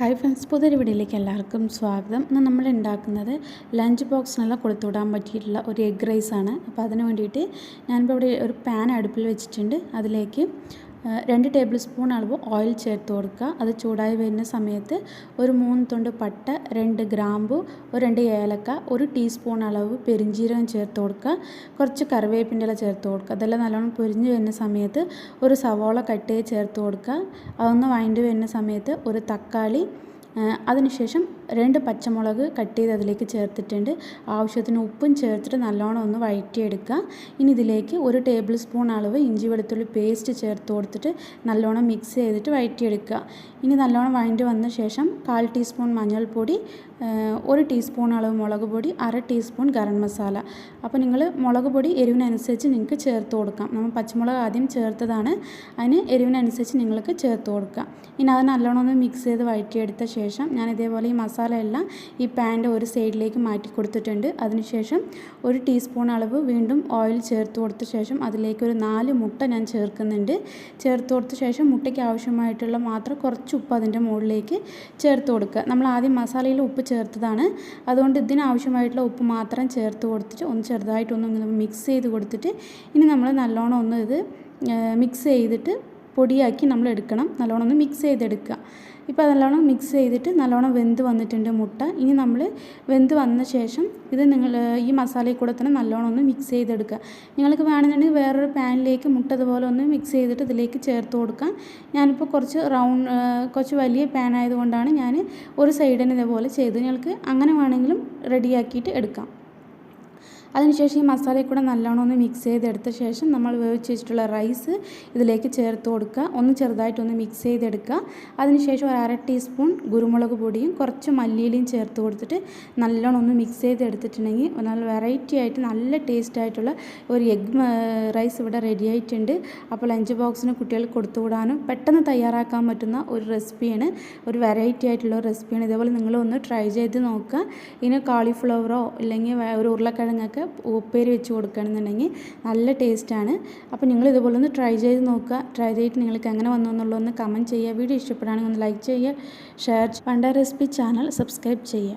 Hi friends പുതിയൊരു വീഡിയോയിലേക്ക് എല്ലാവർക്കും സ്വാഗതം. ഇന്ന് നമ്മൾ ഉണ്ടാക്കുന്നത് ലഞ്ച് ബോക്സിനെല്ലാം കൊടുത്തുവിടാൻ പറ്റിയിട്ടുള്ള ഒരു എഗ് റൈസാണ് അപ്പോൾ അതിന് വേണ്ടിയിട്ട് ഞാനിപ്പോൾ ഇവിടെ ഒരു പാൻ അടുപ്പിൽ വെച്ചിട്ടുണ്ട്. അതിലേക്ക് രണ്ട് ടേബിൾ സ്പൂൺ അളവ് ഓയിൽ ചേർത്ത് കൊടുക്കുക. അത് ചൂടായി വരുന്ന സമയത്ത് ഒരു മൂന്ന് തുണ്ട് പട്ട രണ്ട് ഗ്രാമ്പു ഒരു രണ്ട് ഏലക്ക ഒരു ടീസ്പൂൺ അളവ് പെരിഞ്ജീരകം ചേർത്ത് കൊടുക്കുക. കുറച്ച് കറിവേപ്പിന്റെ ഇല ചേർത്ത് കൊടുക്കുക. അതെല്ലാം നല്ലോണം പൊരിഞ്ഞ് വരുന്ന സമയത്ത് ഒരു സവോള കട്ട് ചേർത്ത് കൊടുക്കുക. അതൊന്ന് വഴണ്ടി വരുന്ന സമയത്ത് ഒരു തക്കാളി അതിനുശേഷം രണ്ട് പച്ചമുളക് കട്ട് ചെയ്ത് അതിലേക്ക് ചേർത്തിട്ടുണ്ട്. ആവശ്യത്തിന് ഉപ്പും ചേർത്തിട്ട് നല്ലോണം ഒന്ന് വഴറ്റിയെടുക്കുക. ഇനി ഇതിലേക്ക് ഒരു ടേബിൾ സ്പൂൺ അളവ് ഇഞ്ചി വെളുത്തുള്ളി പേസ്റ്റ് ചേർത്ത് കൊടുത്തിട്ട് നല്ലോണം മിക്സ് ചെയ്തിട്ട് വഴറ്റിയെടുക്കുക. ഇനി നല്ലോണം വഴണ്ടി വന്ന ശേഷം കാൽ ടീസ്പൂൺ മഞ്ഞൾപ്പൊടി ഒരു ടീസ്പൂൺ അളവ് മുളക് പൊടി അര ടീസ്പൂൺ ഗരം മസാല. അപ്പോൾ നിങ്ങൾ മുളക് പൊടി എരിവിനനുസരിച്ച് നിങ്ങൾക്ക് ചേർത്ത് കൊടുക്കാം. നമ്മൾ പച്ചമുളക് ആദ്യം ചേർത്തതാണ്. അതിന് എരിവിനനുസരിച്ച് നിങ്ങൾക്ക് ചേർത്ത് കൊടുക്കാം. ഇനി അത് നല്ലോണം ഒന്ന് മിക്സ് ചെയ്ത് വഴറ്റിയെടുത്ത ഞാൻ ഇതേപോലെ ഈ മസാല എല്ലാം ഈ പാന്റെ ഒരു സൈഡിലേക്ക് മാറ്റി കൊടുത്തിട്ടുണ്ട്. അതിനുശേഷം ഒരു ടീസ്പൂൺ അളവ് വീണ്ടും ഓയിൽ ചേർത്ത് കൊടുത്ത ശേഷം അതിലേക്ക് ഒരു നാല് മുട്ട ഞാൻ ചേർക്കുന്നുണ്ട്. ചേർത്ത് കൊടുത്ത ശേഷം മുട്ടയ്ക്ക് ആവശ്യമായിട്ടുള്ള മാത്രം കുറച്ച് ഉപ്പ് അതിന്റെ മുകളിലേക്ക് ചേർത്ത് കൊടുക്കുക. നമ്മൾ ആദ്യം മസാലയിൽ ഉപ്പ് ചേർത്തതാണ്. അതുകൊണ്ട് ഇതിനാവശ്യമായിട്ടുള്ള ഉപ്പ് മാത്രം ചേർത്ത് കൊടുത്തിട്ട് ഒന്ന് ചെറുതായിട്ടൊന്ന് മിക്സ് ചെയ്ത് കൊടുത്തിട്ട് ഇനി നമ്മൾ നല്ലോണം ഒന്ന് ഇത് മിക്സ് ചെയ്തിട്ട് പൊടിയാക്കി നമ്മൾ എടുക്കണം നല്ലോണം ഒന്ന് മിക്സ് ചെയ്തെടുക്കുക. ഇപ്പോൾ നല്ലോണം മിക്സ് ചെയ്തിട്ട് നല്ലോണം വെന്ത് വന്നിട്ടുണ്ട് മുട്ട. ഇനി നമ്മൾ വെന്ത് വന്ന ശേഷം ഇത് നിങ്ങൾ ഈ മസാലയിൽ കൂടെ തന്നെ നല്ലോണം ഒന്ന് മിക്സ് ചെയ്തെടുക്കുക. നിങ്ങൾക്ക് വേണമെന്നുണ്ടെങ്കിൽ വേറൊരു പാനിലേക്ക് മുട്ട അതുപോലെ ഒന്ന് മിക്സ് ചെയ്തിട്ട് ഇതിലേക്ക് ചേർത്ത് കൊടുക്കാം ഞാനിപ്പോൾ കുറച്ച് റൗണ്ട് കുറച്ച് വലിയ പാൻ ആയതുകൊണ്ടാണ് ഞാൻ ഒരു സൈഡിന് ഇതേപോലെ ചെയ്ത് നിങ്ങൾക്ക് അങ്ങനെ വേണമെങ്കിലും റെഡിയാക്കിയിട്ട് എടുക്കാം. അതിനുശേഷം ഈ മസാലയിൽ കൂടെ നല്ലോണം ഒന്ന് മിക്സ് ചെയ്തെടുത്ത ശേഷം നമ്മൾ വേവിച്ച് വെച്ചിട്ടുള്ള റൈസ് ഇതിലേക്ക് ചേർത്ത് കൊടുക്കുക. ഒന്ന് ചെറുതായിട്ടൊന്ന് മിക്സ് ചെയ്തെടുക്കുക. അതിനുശേഷം ഒരു അര ടീസ്പൂൺ കുരുമുളക് പൊടിയും കുറച്ച് മല്ലിയിലയും ചേർത്ത് കൊടുത്തിട്ട് നല്ലോണം ഒന്ന് മിക്സ് ചെയ്തെടുത്തിട്ടുണ്ടെങ്കിൽ നല്ല വെറൈറ്റി ആയിട്ട് നല്ല ടേസ്റ്റ് ആയിട്ടുള്ള ഒരു എഗ് റൈസ് ഇവിടെ റെഡി ആയിട്ടുണ്ട്. അപ്പോൾ ലഞ്ച് ബോക്സിന് കുട്ടികൾക്ക് കൊടുത്തുവിടാനും പെട്ടെന്ന് തയ്യാറാക്കാൻ പറ്റുന്ന ഒരു റെസിപ്പിയാണ് ഒരു വെറൈറ്റി ആയിട്ടുള്ള റെസിപ്പിയാണ് ഇതേപോലെ നിങ്ങളൊന്ന് ട്രൈ ചെയ്ത് നോക്കുക. ഇനി കാളിഫ്ലവറോ അല്ലെങ്കിൽ ഒരു ഉരുളക്കിഴങ്ങൊക്കെ ഉപ്പേരി വെച്ച് കൊടുക്കുകയാണെന്നുണ്ടെങ്കിൽ നല്ല ടേസ്റ്റാണ് അപ്പോൾ നിങ്ങൾ ഇതുപോലെ ഒന്ന് ട്രൈ ചെയ്ത് നോക്കുക. ട്രൈ ചെയ്തിട്ട് നിങ്ങൾക്ക് എങ്ങനെ വന്നു എന്നുള്ളതൊന്ന് കമന്റ് ചെയ്യുക. വീഡിയോ ഇഷ്ടപ്പെടുകയാണെങ്കിൽ ഒന്ന് ലൈക്ക് ചെയ്യുക. ഷെയർ പണ്ട റെസിപ്പി ചാനൽ സബ്സ്ക്രൈബ് ചെയ്യുക.